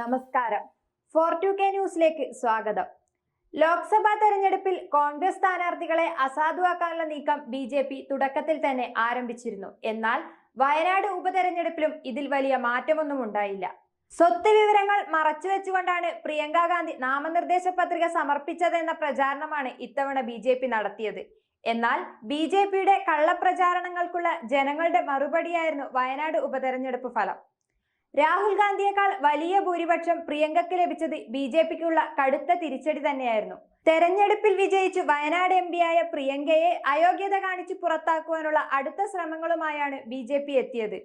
നമസ്കാരം. Four to K ന്യൂസിലേക്ക് സ്വാഗതം. ലോക്സഭാ തെരഞ്ഞെടുപ്പിൽ കോൺഗ്രസ് സ്ഥാനാർത്ഥികളെ അസാധുവാക്കാനുള്ള നീക്കം ബി ജെ പി തുടക്കത്തിൽ തന്നെ ആരംഭിച്ചിരുന്നു. എന്നാൽ വയനാട് ഉപതെരഞ്ഞെടുപ്പിലും ഇതിൽ വലിയ മാറ്റമൊന്നും ഉണ്ടായില്ല. സ്വത്ത് വിവരങ്ങൾ മറച്ചുവെച്ചുകൊണ്ടാണ് പ്രിയങ്ക ഗാന്ധി നാമനിർദ്ദേശ പത്രിക സമർപ്പിച്ചതെന്ന പ്രചാരണമാണ് ഇത്തവണ ബി ജെ പി നടത്തിയത്. എന്നാൽ ബി ജെ പിയുടെ കള്ളപ്രചാരണങ്ങൾക്കുള്ള ജനങ്ങളുടെ മറുപടിയായിരുന്നു വയനാട് ഉപതെരഞ്ഞെടുപ്പ് ഫലം. രാഹുൽ ഗാന്ധിയേക്കാൾ വലിയ ഭൂരിപക്ഷം പ്രിയങ്കയ്ക്ക് ലഭിച്ചത് ബി ജെ പിക്കുള്ള കടുത്ത തിരിച്ചടി തന്നെയായിരുന്നു. തെരഞ്ഞെടുപ്പിൽ വിജയിച്ച് വയനാട് എം പിയായ പ്രിയങ്കയെ അയോഗ്യത കാണിച്ച് പുറത്താക്കുവാനുള്ള അടുത്ത ശ്രമങ്ങളുമായാണ് ബി എത്തിയത്.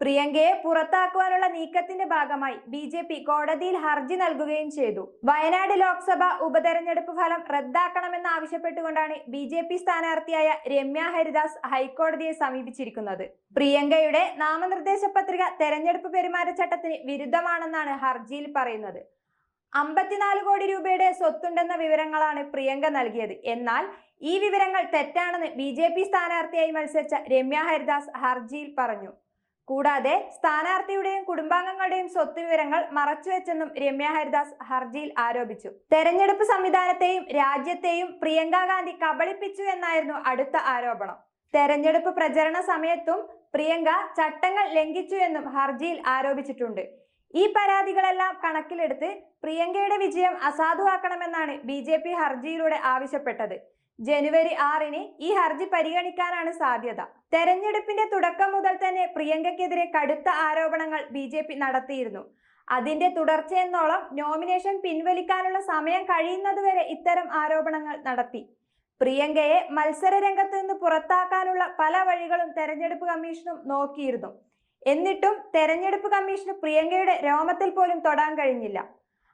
പ്രിയങ്കയെ പുറത്താക്കുവാനുള്ള നീക്കത്തിന്റെ ഭാഗമായി ബി ജെ പി കോടതിയിൽ ഹർജി നൽകുകയും ചെയ്തു. വയനാട് ലോക്സഭ ഉപതെരഞ്ഞെടുപ്പ് ഫലം റദ്ദാക്കണമെന്നാവശ്യപ്പെട്ടുകൊണ്ടാണ് ബി ജെ പി സ്ഥാനാർത്ഥിയായ രമ്യ ഹരിദാസ് ഹൈക്കോടതിയെ സമീപിച്ചിരിക്കുന്നത്. പ്രിയങ്കയുടെ നാമനിർദ്ദേശ പത്രിക തെരഞ്ഞെടുപ്പ് പെരുമാറ്റച്ചട്ടത്തിന് വിരുദ്ധമാണെന്നാണ് ഹർജിയിൽ പറയുന്നത്. അമ്പത്തിനാല് കോടി രൂപയുടെ സ്വത്തുണ്ടെന്ന വിവരങ്ങളാണ് പ്രിയങ്ക നൽകിയത്. എന്നാൽ ഈ വിവരങ്ങൾ തെറ്റാണെന്ന് ബി ജെ പി സ്ഥാനാർത്ഥിയായി മത്സരിച്ച രമ്യ ഹരിദാസ് ഹർജിയിൽ പറഞ്ഞു. കൂടാതെ സ്ഥാനാർത്ഥിയുടെയും കുടുംബാംഗങ്ങളുടെയും സ്വത്ത് വിവരങ്ങൾ മറച്ചുവെച്ചെന്നും രമ്യ ഹരിദാസ് ഹർജിയിൽ ആരോപിച്ചു. തെരഞ്ഞെടുപ്പ് സംവിധാനത്തെയും രാജ്യത്തെയും പ്രിയങ്ക ഗാന്ധി കബളിപ്പിച്ചു എന്നായിരുന്നു അടുത്ത ആരോപണം. തെരഞ്ഞെടുപ്പ് പ്രചരണ സമയത്തും പ്രിയങ്ക ചട്ടങ്ങൾ ലംഘിച്ചു എന്നും ഹർജിയിൽ ആരോപിച്ചിട്ടുണ്ട്. ഈ പരാതികളെല്ലാം കണക്കിലെടുത്ത് പ്രിയങ്കയുടെ വിജയം അസാധുവാക്കണമെന്നാണ് ബി ജെ പി ഹർജിയിലൂടെ ആവശ്യപ്പെട്ടത്. ജനുവരി ആറിന് ഈ ഹർജി പരിഗണിക്കാനാണ് സാധ്യത. തെരഞ്ഞെടുപ്പിന്റെ തുടക്കം മുതൽ തന്നെ പ്രിയങ്കയ്ക്കെതിരെ കടുത്ത ആരോപണങ്ങൾ ബി ജെ പി നടത്തിയിരുന്നു. അതിന്റെ തുടർച്ചയെന്നോളം നോമിനേഷൻ പിൻവലിക്കാനുള്ള സമയം കഴിയുന്നതുവരെ ഇത്തരം ആരോപണങ്ങൾ നടത്തി. പ്രിയങ്കയെ മത്സര രംഗത്ത് നിന്ന് പുറത്താക്കാനുള്ള പല വഴികളും തെരഞ്ഞെടുപ്പ് കമ്മീഷനും നോക്കിയിരുന്നു. എന്നിട്ടും തെരഞ്ഞെടുപ്പ് കമ്മീഷന് പ്രിയങ്കയുടെ രോമത്തിൽ പോലും തൊടാൻ കഴിഞ്ഞില്ല.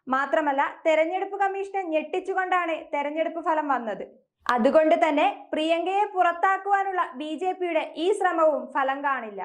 മാത്രമല്ല തെരഞ്ഞെടുപ്പ് കമ്മീഷനെ ഞെട്ടിച്ചുകൊണ്ടാണ് തെരഞ്ഞെടുപ്പ് ഫലം വന്നത്. അതുകൊണ്ട് തന്നെ പ്രിയങ്കയെ പുറത്താക്കുവാനുള്ള ബി ഈ ശ്രമവും ഫലം കാണില്ല.